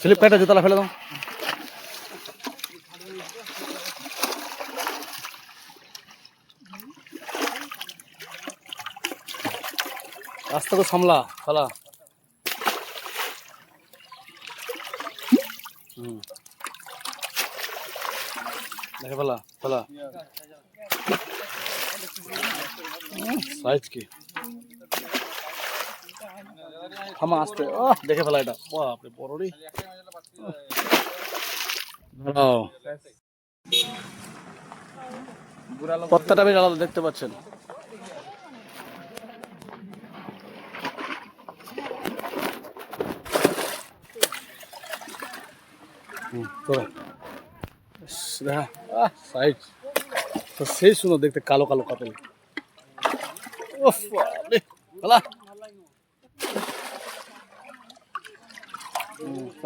Slip কাটা জুতলা ফেলে দাও। আস্তে করে সামলা খালা হুম। দেখে ফেলা ফেলা সাইজ কি? আসতে। আহ দেখে ফেলা এটা। বাপরে বড় রে পত্তাটা বেশ আলাদা, দেখতে পাচ্ছেন। তো সেই সুন্দর দেখতে কালো কালো সাইজ ও।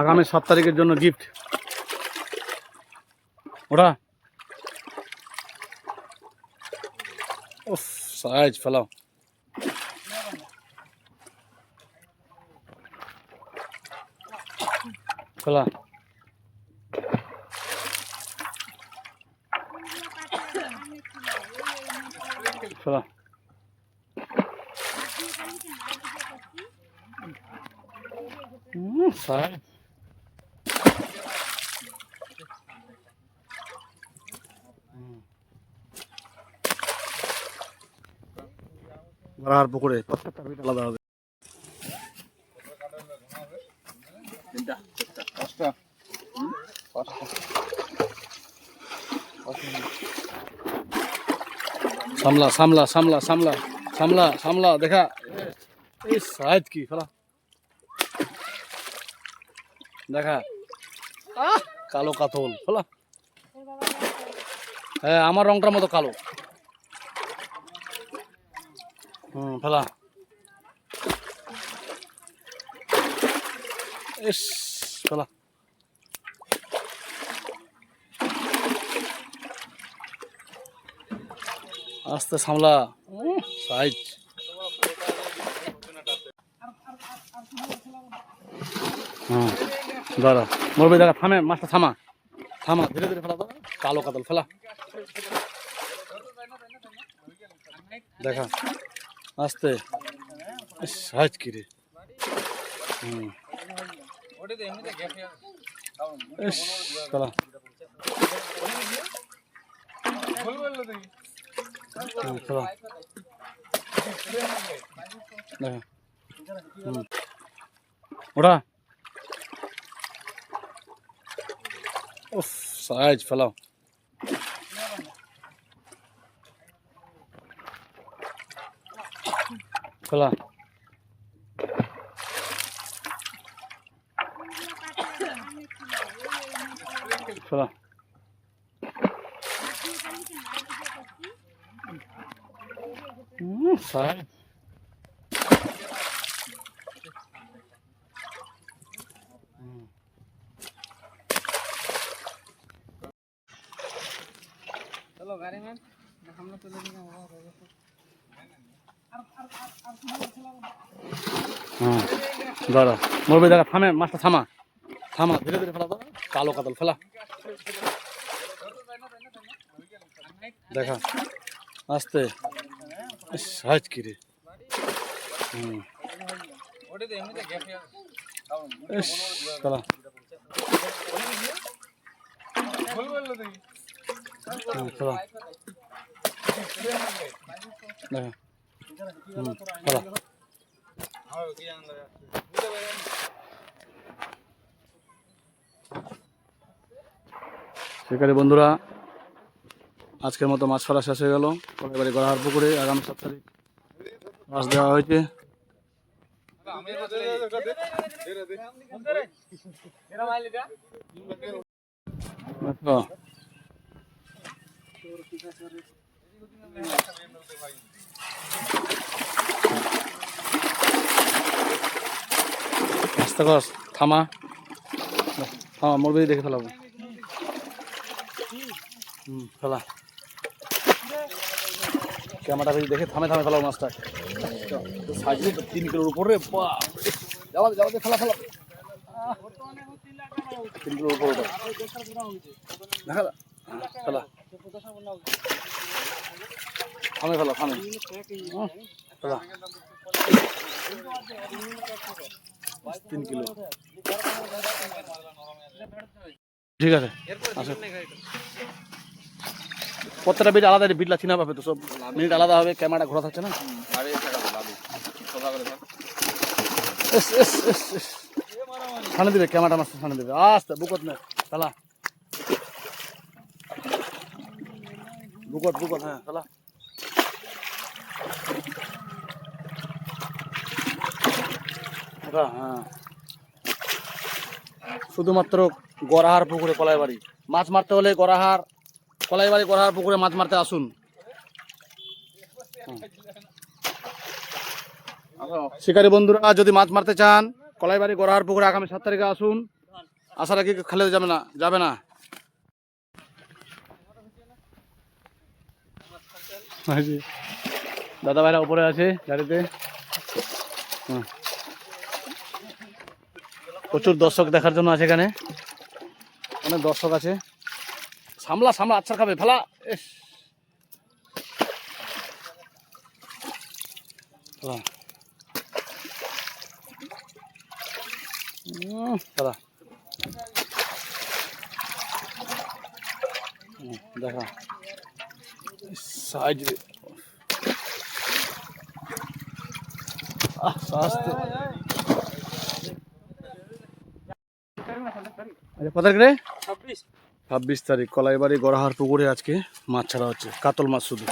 আগামী সাত তারিখের জন্য গিফট ওটা? উফ সাইজ ফেলাও। ফেলা। ফেলা। সাইজ আর পুকুরে সামলা সামলা সামলা সামলা সামলা সামলা দেখা। এই সাইজ কি ফেলা দেখা। কালো কাতল ফেলা হ্যাঁ আমার রংটার মতো কালো। হুম ফেলা। ইস ফেলা। আস্তে সামলা। সাইজ। হুম। দাঁড়া। মরবে দেখা থামে মাছটা থামা। থামা ধীরে ধীরে ফেলা দাও। কালো কাতল ফেলা। দেখা। আস্তে। ইস, সাইজ কি রে। হুম। ইস, ফেলা। হুম, ফেলা। দেখা। হুম। ওটা উফ সাইজ ফেলাও ফেলা ফেলা হুম, चलो गाड़ी में हम लोग चले जाएंगे হুম দাঁড়া মরবে দেখা থামে মাছটা থামা থামা ধীরে ধীরে ফেলা দাও কালো কাতল ফেলা দেখা আস্তে ইস, সাইজ কি রে হুম ওটা তো এমনিতে গ্যাপে ইস, ফেলা শিকারী বন্ধুরা, আজকের মতো মাছ ফেলা শেষ হয়ে গেল বাড়ি গড়াহার পুকুরে আগামী সাত তারিখ মাছ দেওয়া হয়েছে আচ্ছা। আস্তে কর থামা। থামা মোর বেশি দেখে ফেলাবো। হুম, ফেলা। ক্যামেরা বেশি দেখে থামে থামে ফেলাবো মাছটা। সাইজে তিন কিলোর উপরে। যাওয়া যাওয়া ফেলা ফেলা। তিন কিলোর উপরে দেখা। ফেলা। থামে ফেলা থামে তিন কিলো। ঠিক আছে আচ্ছা প্রত্যেকটা বিট আলাদা বিটলা চিনা পাবে তো সব। মিনিট আলাদা হবে ক্যামেরা ঘোরা থাকছে না? ছানে দিবে ক্যামেরাটা মাস্টার ছানে দিবে। আস্তে বুকত নে চালা। হ্যাঁ। চালা ওটা, হ্যাঁ। শুধুমাত্র গড়াহার পুকুরে কলাই বাড়ি মাছ মারতে হলে গড়াহার কলাই বাড়ি গড়াহার পুকুরে মাছ মারতে আসুন। শিকারী বন্ধুরা যদি মাছ মারতে চান কলাইবাড়ি গড়াহার পুকুরে আগামী সাত তারিখে আসুন। আশা রাখি খালে যাবে না যাবে না এই যে, দাদা ভাইরা উপরে আছে গাড়িতে। প্রচুর দর্শক দেখার জন্য আছে এখানে। অনেক দর্শক আছে। সামলা সামলা আচ্ছা খাবে ফেলা। হুম, দেখা। সাইড কত রে? ছাব্বিশ। তারিখ কলাইবাড়ি গড়াহার পুকুরে আজকে মাছ ছাড়া হচ্ছে কাতল মাছ শুধু।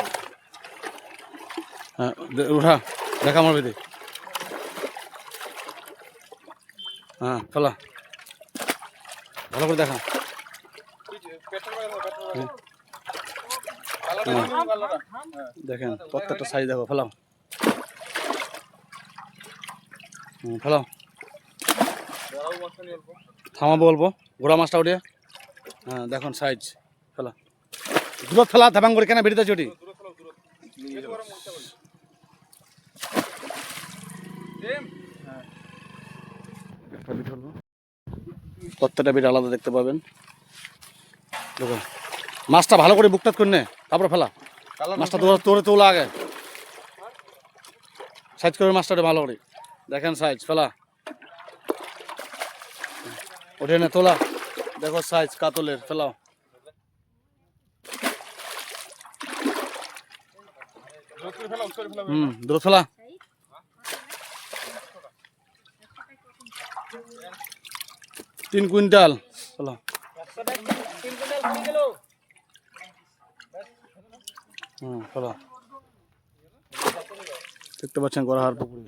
হ্যাঁ উঠা দেখা মারবে দে। হ্যাঁ ফেলা ভালো করে দেখা। হুম। দেখেন প্রত্যেকটা সাইজ দেখো, ফেলাও। হুম, ফেলাও। থামাবো বলব গোড়া মাছটা উঠে। হ্যাঁ দেখুন সাইজ ফেলা দূরত ফেলা, ধাবাং করে কেন বেরিতে চটি প্রত্যেকটা বেড আলাদা দেখতে পাবেন। দেখুন, মাছটা ভালো করে বুকটাত করে তারপরে ফেলা। মাছটা তোর তোরে তোলা আগে। সাইজ করে মাছটা ভালো করে। দেখেন সাইজ ফেলা। ওঠে না তোলা। দেখো সাইজ কাতলের ফেলাও। হুম দূর ফেলা। তিন কুইন্টাল ফেলা তিন কুইন্টাল কুড়ি কিলো দেখতে পাচ্ছেন গড়াহার পুকুরে।